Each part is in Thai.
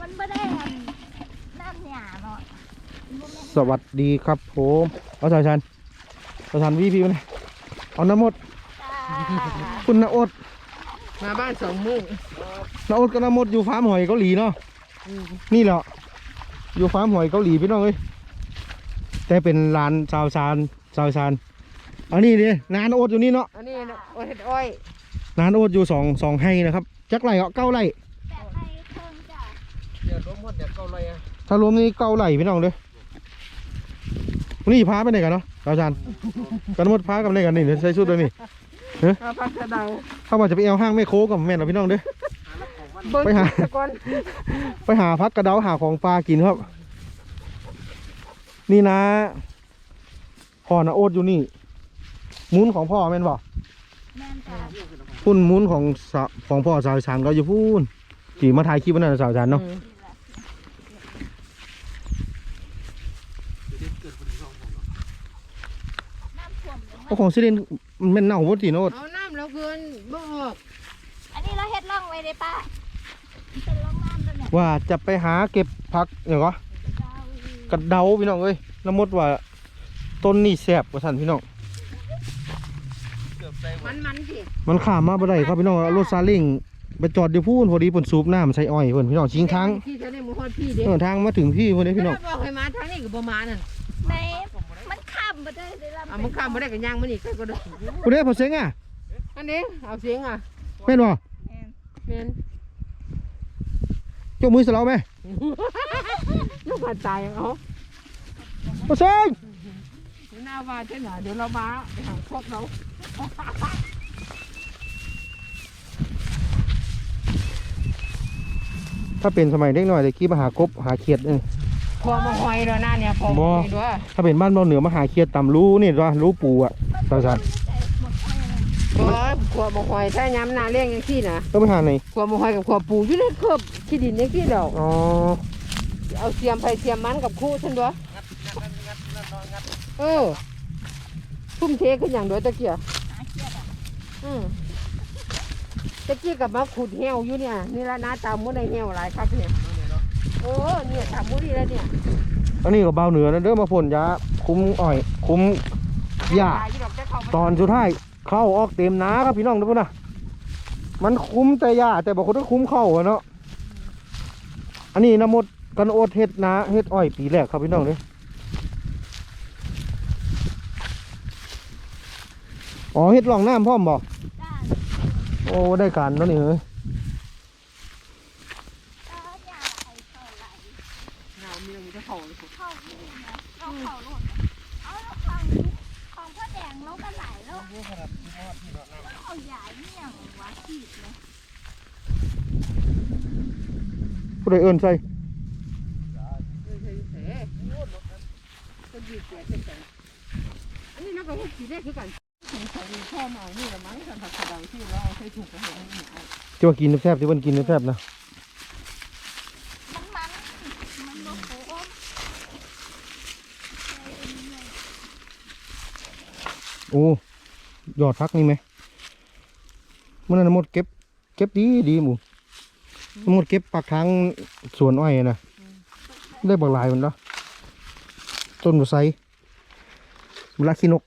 มันไม่ได้อันน้ำหยาเนาะสวัสดีครับผมเอาสาวชันสาวชันวีพีมาเลยเอาน้ำมดจ้าคุณนาอดมาบ้านสองมื้อนาอดกับน้ำมดอยู่ฟาร์มหอยเกาหลีเนาะ อืมนี่แหละอยู่ฟาร์มหอยเกาหลีพี่น้องเอ้ยแต่เป็นร้านสาวชานสาวชานอันนี้ดินานโอดอยู่นี่เนาะอันนี้น่ะโอ้ยเห็ดอ้อยนานโอดอยู่สองสองให้นะครับจักไรเอาเก้าไร แปะไปเพิ่งจ้ะ เดี๋ยวรวมหมดเดี๋ยวเก้าไรอะถ้ารวมนี่เก้าไรพี่น้องเลยวันนี้พาไปไหนกันเนาะสาวชานกันหมดพากันไหนกันนี่เดี๋ยวใส่ชุดด้วยนี่ข้าวผัดกระเดาเข้ามาจะไปเอาห้างแม่โคกับแม่นเราพี่น้องเด้อเบิ้งไปหาตะกอนไปหาพักกระเดาหาของปลากินครับ นี่นะพ่อนะโอ๊ตอยู่นี่มุ้นของพ่อแม่นบ่แม่นจ้ะพุ่นมุ้นของสะของพ่อสาวชันก็อยู่พูนขี่มาถ่ายคลิปวันนั้นนะสาวชันเนาะ อืม น้ำท่วม เลยโอ้ของซิลินมันแม่นเน่าวัดสีโนดเอาน้ำแล้วเกินบ่ออกอันนี้เราเฮ็ดร่องไว้เลยป้ามันเป็นร่องน้ำตัวเนี่ยว่าจะไปหาเก็บผักอย่างก็เจ้ากระเดาพี่น้องเอ้ยน้ำมดว่าต้นนี่แสบกว่าสันพี่น้องมันมันสิมันข้ามมาบ่ได้ครับพี่น้องเอารถซาเล้งไปจอดอยู่พูนพอดีเปิ่นสูบน้ำใส่อ้อยเพิ่นพี่น้องชิงทางที่จะได้หมูฮอดพี่เด้เออทางมาถึงพี่พอดีพี่น้องถ้าบอกให้มาทางนี้ก็บ่มานั่นใน มันข้ามมาได้เลยล่ะเอามันข้ามบ่ได้ก็ย่างมันอีกก็ได้คุณเด้พอเซ็งอะอันนี้เอาเสียงอะแม่นบ่แม่นแม่นยกมือสลาไหมลูกผัดตายเอาพอเซ็งหน้าว่าเท่าไหร่เดี๋ยวเรามาหาพวกเราถ้าเป็นสมัยเด็กหน่อยตะกี้มาหากบหาเขียดเออ พอมาหอยแล้วนะเนี่ยพอบ่ มาหอยด้วยถ้าเป็นบ้านเราเหนือมาหาเขียดตำรู้นี่ว่ารู้ปูอะสาวชันหมดไปเลยบ่ขวบมาหอยถ้าย้ำหน้าเลี้ยงอย่างที่นะต้องไปหาไหนขวบมาหอยกับขวบปูอยู่ในเครือบขี้ดินอย่างที่ดอกอ๋อเอาเสียมไปเสียมมันกับคู่ฉันด้วยเออทุ่มเทขึ้นอย่างด้วยตะเกียบหาเขียดอะอืมตะกี้กับมาขุดเหี่ยวอยู่เนี่ยนี่ละนาตามมุดในเหี่ยวหลายครับเนี่ย เออเนี่ยตามมุดนี่แล้วเนี่ยอันนี้ก็เบาเหนือนะเด้อมาพ่นยาคุ้มอ้อย คุ้มหญ้าตายอยู่ดอกจะเข้าไปตอนสุดท้ายเข้าออกเต็มนาครับพี่น้องทุกคนนะมันคุ้มแต่หญ้าแต่บางคนก็คุ้มเข้าอะเนาะอันนี้น้ำมดกันโอดเฮ็ดนาเฮ็ดอ้อยปีแรกครับพี่น้องเลยอ๋อเฮ็ดร่องน้ำพร้อมบ่จ้าโอ้ได้การเนาะนี่เอ้ยเออหยาไอ้เท่าไหร่ หนาวมีอะไรจะเข้าเลย เข้าที่นี่นะเราเข้าโลดเอาแล้วของของพ่อแดงเราก็ไหลแล้วเอาใหญ่เนี่ยงวะขีดเลย ผู้ใดเอิ้นใส่อันนี้นักก็เฮ็ดสีได้คือกันสงสัยมีพ่อมานี่ละมั้งสันผักกระเดาที่เราใช้ถูกกันเห็นนี่เอาจะว่ากินแซ่บๆที่เพิ่นกินแซ่บๆนะมันมันมันโลโก้โอ้ยอดพักนี่ไหมมันนั้นนะมดเก็บ เก็บดีดีหมู มดเก็บปากทางสวนอ้อยนะได้บักลายมันเนาะต้นบัวไซมลาขี้นก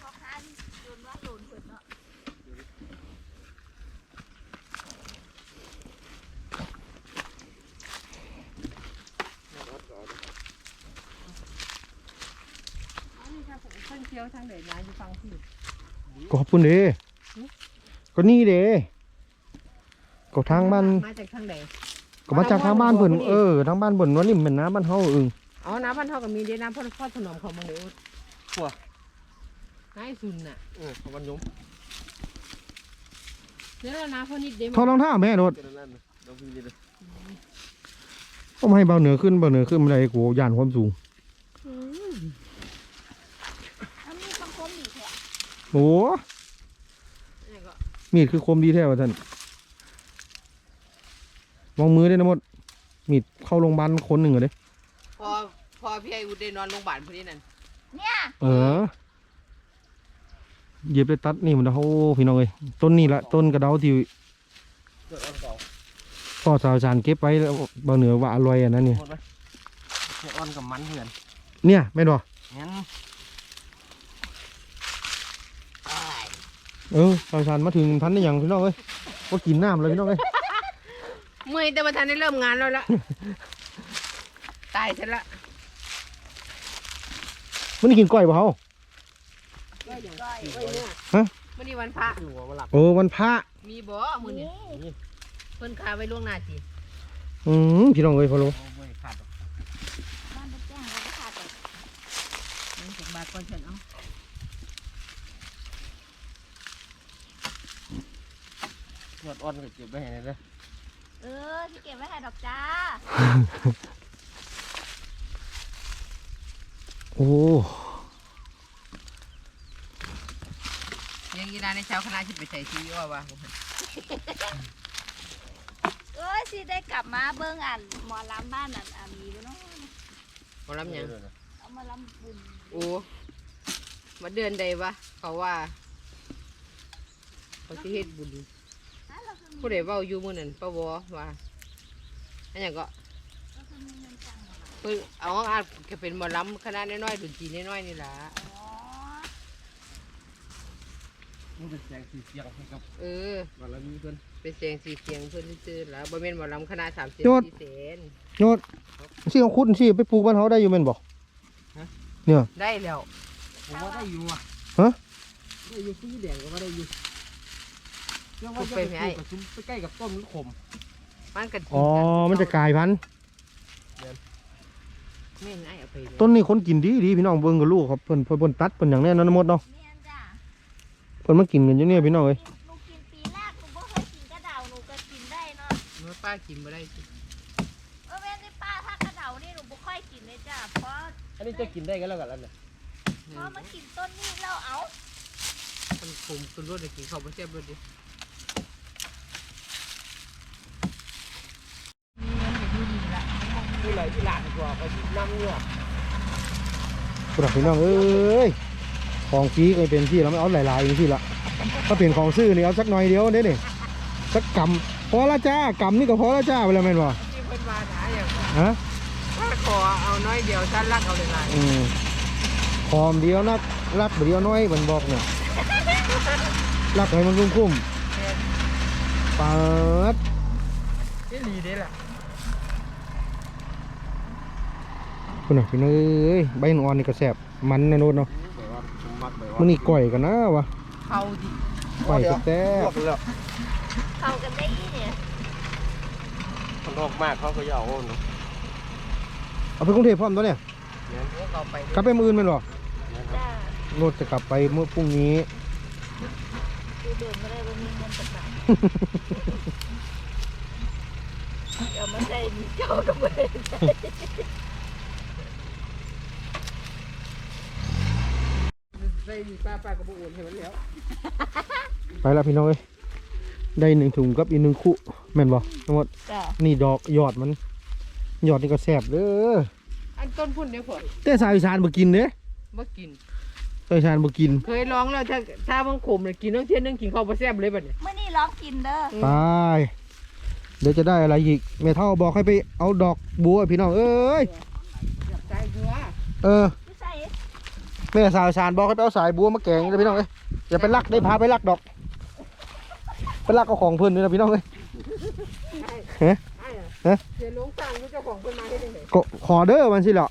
พ่อค้าที่โดนว่าโดนเปิดเนาะ อันนี้ถ้าผมเพิ่นเที่ยวทางไหนย้ายอยู่ฟังพี่ก็ขอบคุณเด้ก็นี่เด้ก็ทางบ้านมาจากทางไหนก็มาจากทางบ้านเพิ่นเออทางบ้านเพิ่นว่านี่มันเป็นน้ำบ้านเฮาเอึงอ๋อน้ำบ้านเท่ากับมีเด้น้ำพ่อพ่อถนอมเขามาเลยขั่วให้ซุนน่ะเออของมันยมเดี๋ยวน้ำพ่อนิดเด้ทอดรองเท้าแม่โดดต้องให้เบาเหนือขึ้นเบาเหนือขึ้นไม่ได้กูย่านความสูง แล้วมีคำคมอีกแหละ โอ้นี่ก็มีดคือคมดีแท้ว่าท่านมองมือได้นะมด มีดเข้าโรงพยาบาลคนหนึ่งเหรอเด้พอพอพี่ไอ้อุดได้นอนโรงพยาบาลพอดีนั่นเนี่ยเออเหยียบได้ตัดนี่มันนะโอ้พี่น้องเอ้ยต้นนี่ละต้นกระเดาที่เกิดอันเก่าพ่อสาวสารเก็บไว้แล้วบางเหนือว่าอร่อยอันนั้นเนี่ยหมดไหมเกิดอันกับมันเหมือนเนี่ยแม่นบ่งั้น เออสาวสารมาถึงทันได้หยังพี่น้องเอ้ยว่ากินน้ำเลยพี่น้องเอ้ยเมื่อยแต่มาทันได้เริ่มงานแล้วละ ตายซะละมันได้กินก้อยบ่เฮาก็อย่างก้อยเนี่ยฮะมื่อนี้วันพระอยู่ว่าหลับเออวันพระมีบ่มื้อนี้นี่เพิ่นคาไว้ล่วงหน้าจีอืมพี่น้องเอ้ยพอโลโอ้ไม่ขาดหรอกบ้านไปแจ้งเราก็ขาดแต่นั่นถึงบาทก่อนฉันเอา เกิดอันก็เก็บไว้ให้เลยเออที่เก็บไว้ให้ดอกจ้าโอ้ ยังยีราในเช้าคณะสิไปใส่ซีว่าว่าเอ้ยสิได้กลับมาเบิ่งอ่านหมอลำบ้านอ่านอ่านมีบ่เนาะบ่ลำหยังเอามาลำบุญโอ้มาเดือนใดวะเขาว่าเขาสิเฮ็ดบุญอะเราคือมี ผู้ใดเว้าอยู่มื้อนั้นป้าวอว่าอันหยังก็เราคือมีเงินจังเหรอเพิ่นเอาอาจก็เป็นหมอลำคณะน้อยๆดนตรีน้อยๆนี่ล่ะอ๋อมันเป็นแสงสีเสียงให้กับเออวันละมีเพิ่นเป็นเสียงสีเสียงเพิ่นซื่อๆล่ะบ่แม่นหมอลำคณะ3เสียง4เสียงโยดสิเอาคุดสิไปปลูกบ้านเฮาได้อยู่แม่นบ่ได้แล้วผมว่าได้อยู่อะฮะได้อยู่สีแดงก็ว่าได้อยู่ เรื่องว่าจะไปปลูกกับซุ้มไปใกล้กับต้นขมมันก็อ๋อ มันจะกลายพันธุ์แม่นไอ้เอาไปเลยต้นนี้คนกินดีดีพี่น้องเบิ่งกับลูกครับเพิ่นเพิ่นเพิ่นตัดเพิ่นหยังแน่นอนหมดเนาะเมียนจ้ะเพิ่นมากินกันอยู่เนี่ยพี่น้องเอ้ยหนูกินปีแรกหนูบ่เคยกินกระเดาหนูก็กินได้เนาะเมื่อป้ากินบ่ได้สิเออแม่นี่ป้าถ้ากระเดานี่หนูบ่ค่อยกินเลยจ้ะเพราะอันนี้จะกินได้กันแล้วกันแล้วเนี่ยเพราะมากินต้นนี้แล้วเอา มันขมขึ้นรสได้กินข้าวบ่แซ่บรสดิ ที่ไหนที่หลานกว่าไปน้ำเนื้อพุ่นน่ะพี่น้องเอ้ยของฟรีก็เป็นที่เราไม่เอาหลายๆอย่างที่ละถ้าเป็นของซื้อนี่เอาสักหน่อยเดียวเด้นี่สักกำพอละจ้ากำนี่ก็พอละจ้าไปแล้วแม่นบ่ที่เพิ่นว่าหาอย่างฮะถ้าขอเอาน้อยเดียวฉันรักเอาหลายอืมหอมเดียวนักรักเดียวน้อยมันบอกเนี่ยรักให้มันคุ้มๆปัดๆนี่ลีเด้ล่ะ คุณน่ะพี่น้องเอ้ยใบอ่อนนี่ก็แซ่บมันนะโนดเนาะแบบว่าผมมักแบบว่ามันนี่ก่อยกันนะวะเข้าดิก่อยก็แซ่ลบวกแล้วเข้ากันได้อีเนี่ยมันออกมากเขาก็จะเอาเนาะเอาไปกรุงเทพพร้อมตัวเนี่ยโอ้เข้าไปกลับไปมื้ออื่นแม่นบ่จ้าโนดจะกลับไปเมื่อพรุ่งนี้ดูเดินมาได้ว่ามีเงินสักบาทเดี๋ยวมาใส่มีเจ้าก็ไม่ได้ใส่ ใส่มีป้าป้าก็บ่โอนให้มันแล้วไปแล้วพี่น้องเอ้ยได้หนึ่งถุงกับอีกหนึ่งคู่แม่นบ่ทั้งหมดจ้านี่ดอกยอดมันยอดนี่ก็แซ่บเด้ออันต้นพุ่นเด้อพ่อแต่สาวอีสานบ่กินเด้บ่กิน สาวอีสานบ่กินเคยลองแล้วถ้าถ้ามันขมเลยกินทั้งเที่ยนึงกินข้าวบ่แซ่บเลยบัดนี้เมื่อนี้ร้องกินเด้อไปเดี๋ยวจะได้อะไรอีกแม่เท่าบอกให้ไปเอาดอกบัวพี่น้องเอ้ย ใจบัวเออพี่ใส่ แม่สาวอีสานบอกให้ไปเอาสายบัวมาแกงเลยพี่น้องเอ้ยอย่าไปลักได้พาไปลักดอกไปลักเอาของเพิ่นนี่นะพี่น้องเอ้ยไอ้อะฮะเดี๋ยวหลวงสั่งอยู่เจ้าของเพิ่นมาเฮ็ดจังได๋ก็ขอเด้อมันสิเหรอ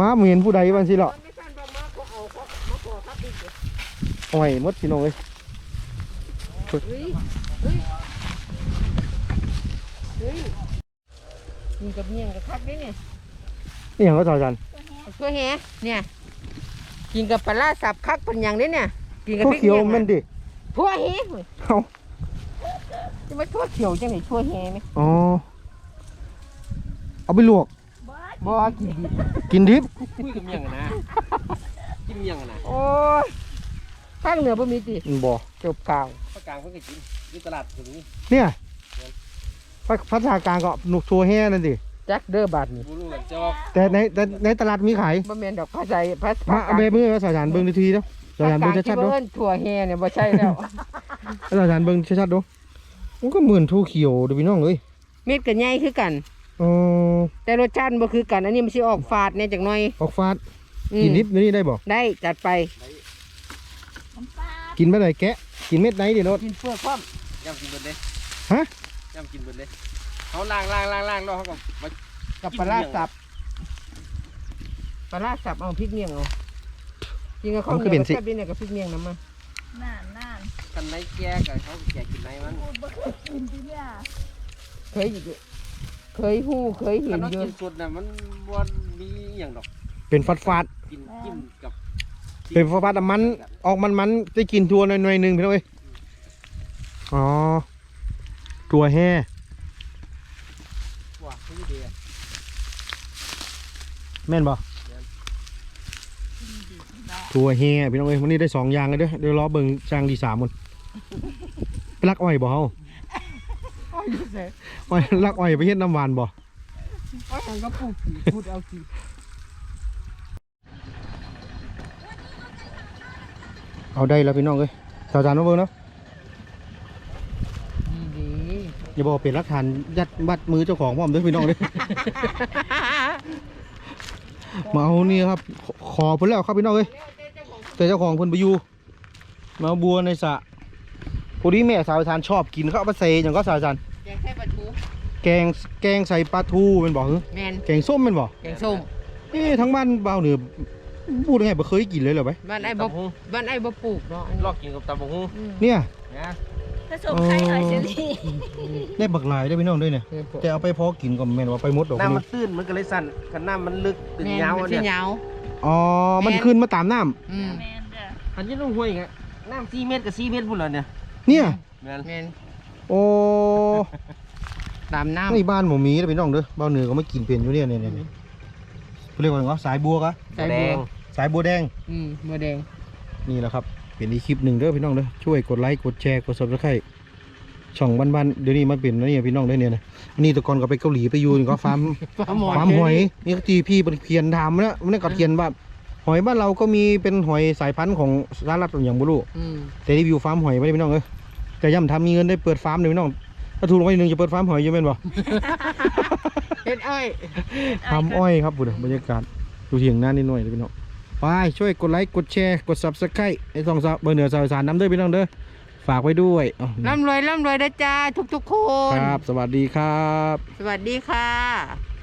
มาเหม็นผู้ใดมันสิเหรอมันไม่สั่นบ่มาเขาเอาเขามาขอครับอีกเด้อโอ้ยหมดพี่น้องเอ้ยเฮ้ยเฮ้ยเฮ้ยกินกับเมี่ยงกับคักเด้เนี่ยนี่อย่างก็สาวจันตัวแห้งทั่วแหเนี่ย กินกับปลาร้าสับคักเป็นหยังเด้เนี่ย กินกับข้าวพริกเขียวแห้งแมันดิทั่วแหเว้ยเอาจะมาทั่วเขียวจังได๋ทั่วแหไหมอ๋อเอาไปลวกบ่บ่กินดิกินดิบคุยกับเมียงอะนะกินเมียงอะนะโอ้ยภาคเหนือบ่มีติบ่จบกลางภาคกลางเพิ่งก็กินที่ตลาดตรงนี้เนี่ยภาภาษากลางก็หนุกชัวแห่นั่นดิ จักเด้อบาดนี่บูรูกันจอกแต่ในแต่ในตลาดมีขายบ่แม่นดอกภาษาภาษามาเอาเบมือมาสาวจันเบิ่งทีทีเนาะสาวสารเบิ่งที่ชัดๆดูเอิ้นถั่วแฮเนี่ยบ่ใช่แล้วสาวสารเบิ่งชัดๆดูมันก็เหมือนทูเขียวเด้อพี่น้องเอ้ยเม็ดกับใหญ่คือกันอ๋อแต่รสชาติบ่คือกันอันนี้มันสิออกฝาดแน่จักหน่อยออกฟาดอืมกินดิบนี่ได้บ่ได้จัดไปน้ำปลากินไม่ได้แกะ กินเม็ดไหนเดี๋ยวโนดกินเปลือกพร้อมย่ำกินเบิดเลยฮะย่ำกินเบิดเลย เขาล้างล้างล้างล้างแล้วเขาก็มา กับปลาร้าสับปลาร้าสับเอาพริกเมียงเอากินกับข้าวเหนียวกับแซ่บนี่เนี่ยกับพริกเมียงน้ำมาน่านน่านกันในแก่กับเขาแก่กินในมันพูดบ่เคยกินที่เนี่ยเคยอยู่เคยหู้เคยเห็กันนเราอยู่กินสดน่ะมันวันมีอหย่างดอกเป็นฟาดฟาดกินจิ้มกับๆเป็นฟาดฟาดๆอะมัน ออกมันมันๆได้กินทัวหน่อยๆหนึงพี่น้องเอ้ยอ๋อ ตัวแห่ว่าคือเดีย แม่นบ่ตัวแห่พี่น้องเอ้ยวันนี้ได้สองอย่างเลยเด้อเดี๋ยวรอเบิ่งจางที่สามคนไปลักอ้อยบ่เฮาอ้อยลักอ้อยไปเฮ็ดน้ำหวานบ่อ้อยมันก็ปลูกสีพูดเอาสีเอาได้แล้วพี่น้องเอ้ยสาวจานมาเบิ่งเนาะ ดี อย่าบอกเป็นหลักฐานยัดบัดมือเจ้าของพร้อมเด้อพี่น้องเด้อมาเอานี่ครับขขอเพิ่นแล้วครับพี่น้องเอ้ยแต่เจ้าของเพิ่นไปอยู่มาเอาบัวในสระพอดีแม่สาวทานชอบกินเขาเอาไปใส่หยังก็สาวจานแกงไส้ปลาทูแกงแกงใส่ปลาทูเป็นบ่หือแมนแกงส้มเป็นบ่แกงส้มเอ๊ะทั้งบ้านเบาวเหนือพูดยังไงบ่เคยกินเลยเหรอไปบ้านไอ้บ่บ้านไอ้บ่ปลูกเนาะอันนี้ลอกกินกับตำบักหุ่งอืมเนี่ยนะผ สมไข่หอยเชอรี่ได้บักหลายได้อพี่น้องด้วยเนี่ยเออปลูกแต่เอาไปพอกินก็แม่นว่าไปหมดดอกน้ำนี่มันตื้นมันก็เลยสั่นกันน้ำมันลึกเป็นแมนยาวมันเนี่สิยยาวอ๋อ มันขึ้นมาตามน้ำอืมแมนเด้ออันนี้ต้องห้วยไงน้ำสี่เมตรกับสี่เมตรพุ่นเลยเนี่ยเนี่ยแม่นแมนโอ้ตามน้ำนี่บ้านหมูมีแล้วพี่น้องเด้อบ้านเหนือก็ไม่กินเป็นอยู่เนี่ยเนี่ยเนี่ยเนี่ยเขาเรียกว่าไงวะสายบัวกะใส่บัวสายบัวแดง อืมบัวแดง นี่แหละครับ เป็นอีกคลิปหนึ่งเด้อพี่น้องเด้อช่วยกดไลค์กดแชร์กด subscribe ช่องบ้านๆเดี๋ยวนี้มาเป็นแล้วเนี่ยพี่น้องได้อเนี่ยนะอันนี้แตะกอนก็ไปเกาหลีไปอยู่นี่ก็ฟาร์มปลาหมอฟาร์มหอยนี่ก็ทีพี่เป็นเขียนถามนะมันก็เขียนว่าหอยบ้านเราก็มีเป็นหอยสายพันธุ์ของสหรัฐอย่างบุรุอืมแต่รีวิวฟาร์มหอยไม่ได้พี่น้องเอ้ยแต่ย่ำทำมีเงินได้เปิดฟาร์มเลยพี่น้อง ถ้าถูกรางวัลที่หนึ่งจะเปิดฟาร์มหอยอยังเป็นบ่เฮ็ดอ้อยทำอ้อยครับบุญบรรยากาศดูเถียงหน้านิดหน่อยเลยพี่น้อง ไปช่วยกดไลค์กดแชร์กด subscribe ไอ้สองสาวเบอร์เหนือสาวอีสารน้ำเด้อพี่น้องเด้อฝากไว้ด้วยอ้าวร่ำรวยร่ำรวยนะจ้าทุกๆคน ครับ สวัสดีครับ สวัสดีค่ะ